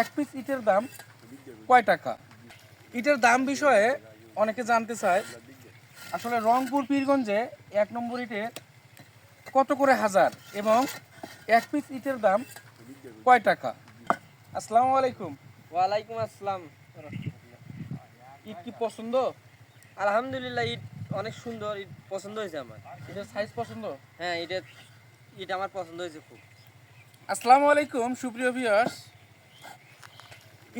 এক পিস ইটের দাম কয় টাকা? ইটের দাম বিষয়ে অনেকে জানতে চায়। আসলে রংপুর পীরগঞ্জে এক নম্বর ইটে কত করে হাজার এবং এক পিস ইটের দাম কয় টাকা? আসসালামু আলাইকুম। ওয়ালাইকুম আসসালাম। ইট কি পছন্দ? আলহামদুলিল্লাহ ইট অনেক সুন্দর ইট পছন্দ হয়েছে আমার। ইটের সাইজ পছন্দ? হ্যাঁ এটা ইট আমার পছন্দ হয়েছে খুব। আসসালামু আলাইকুম সুপ্রিয় ভিউয়ার্স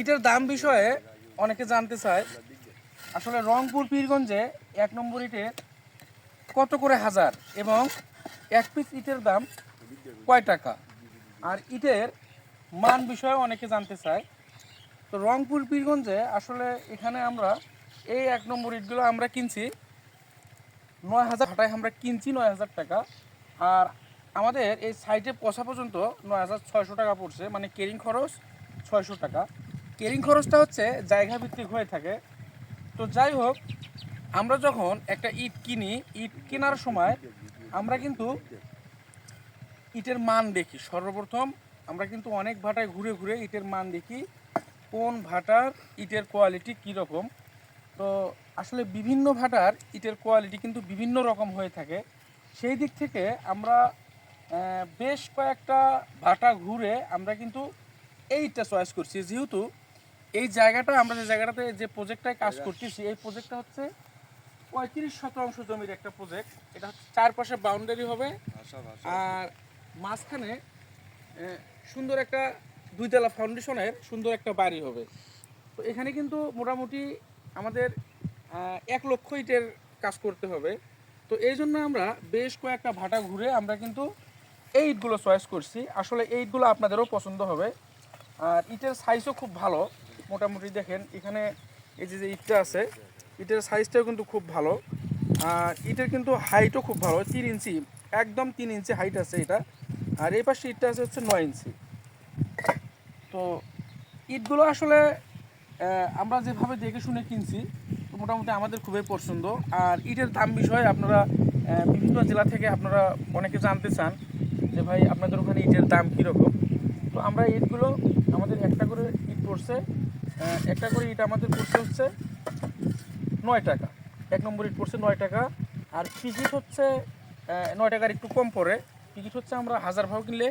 ইটের দাম বিষয়ে অনেকে জানতে চায়। আসলে রংপুর, পীরগঞ্জে এক নম্বর ইটের কত করে হাজার এবং এক পিস ইটের দাম কয় টাকা? আর ইটের মান বিষয়ে অনেকে জানতে চায়। তো রংপুর, পীরগঞ্জে আসলে এখানে আমরা এই এক নম্বর ইটগুলো আমরা কিনছি। নয় হাজার হাটায় আমরা কিনছি নয় হাজার টাকা। আর আমাদের এই সাইটে পৌঁছা পর্যন্ত নয় হাজার ছয়শো টাকা পড়ছে মানে কেরিং খরচ ছয়শো টাকা। কেরিং খরচটা হচ্ছে জায়গা ভিত্তিক হয়ে থাকে। তো যাই হোক, আমরা যখন একটা ইট কিনি, ইট কেনার সময় আমরা কিন্তু ইটের মান দেখি। সর্বপ্রথম আমরা কিন্তু অনেক ভাটায় ঘুরে ঘুরে ইটের মান দেখি, কোন ভাটার ইটের কোয়ালিটি কীরকম। তো আসলে বিভিন্ন ভাটার ইটের কোয়ালিটি কিন্তু বিভিন্ন রকম হয়ে থাকে। সেই দিক থেকে আমরা বেশ কয়েকটা ভাটা ঘুরে আমরা কিন্তু এইটা চয়েস করছি। যেহেতু এই জায়গাটা আমরা যে জায়গাটাতে যে প্রজেক্টটায় কাজ করতেছি এই প্রজেক্টটা হচ্ছে পঁয়ত্রিশ শতাংশ জমির একটা প্রজেক্ট এটা হচ্ছে চারপাশে বাউন্ডারি হবে। আর মাঝখানে সুন্দর একটা দুইতলা ফাউন্ডেশনের সুন্দর একটা বাড়ি হবে। তো এখানে কিন্তু মোটামুটি আমাদের এক লক্ষ ইটের কাজ করতে হবে। তো এই জন্য আমরা বেশ কয়েকটা ভাটা ঘুরে আমরা কিন্তু এই ইটগুলো চয়েস করছি। আসলে এই ইটগুলো আপনাদেরও পছন্দ হবে। আর ইটের সাইজও খুব ভালো। মোটামুটি দেখেন, এখানে এই যে যে ইটটা আছে, ইটের সাইজটাও কিন্তু খুব ভালো। আর ইটের কিন্তু হাইটও খুব ভালো, তিন ইঞ্চি, একদম তিন ইঞ্চি হাইট আছে এটা। আর এই পাশে ইটটা আছে হচ্ছে নয় ইঞ্চি। তো ইটগুলো আসলে আমরা যেভাবে দেখে শুনে কিনছি, তো মোটামুটি আমাদের খুবই পছন্দ। আর ইটের দাম বিষয়ে আপনারা বিভিন্ন জেলা থেকে আপনারা অনেকে জানতে চান যে ভাই, আপনাদের ওখানে ইটের দাম কীরকম? তো আমরা ইটগুলো, আমাদের একটা করে ইট পড়ছে একটা করে ইট আমাদের পড়ছে হচ্ছে নয় টাকা। এক নম্বর ইট পড়ছে নয় টাকা। আর টিকিট হচ্ছে নয় টাকার একটু কম পড়ে। টিকিট হচ্ছে আমরা হাজার ভাও কিনলে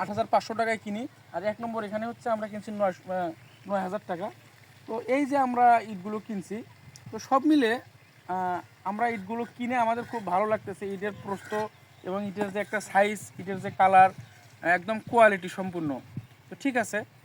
আট হাজার পাঁচশো টাকায় কিনি। আর এক নম্বর এখানে হচ্ছে আমরা কিনছি নয় নয় হাজার টাকা। তো এই যে আমরা ইটগুলো কিনছি, তো সব মিলে আমরা ইটগুলো কিনে আমাদের খুব ভালো লাগতেছে। ইটের প্রস্ত এবং ইটের যে একটা সাইজ ইটের যে কালার একদম কোয়ালিটি সম্পূর্ণ। তো ঠিক আছে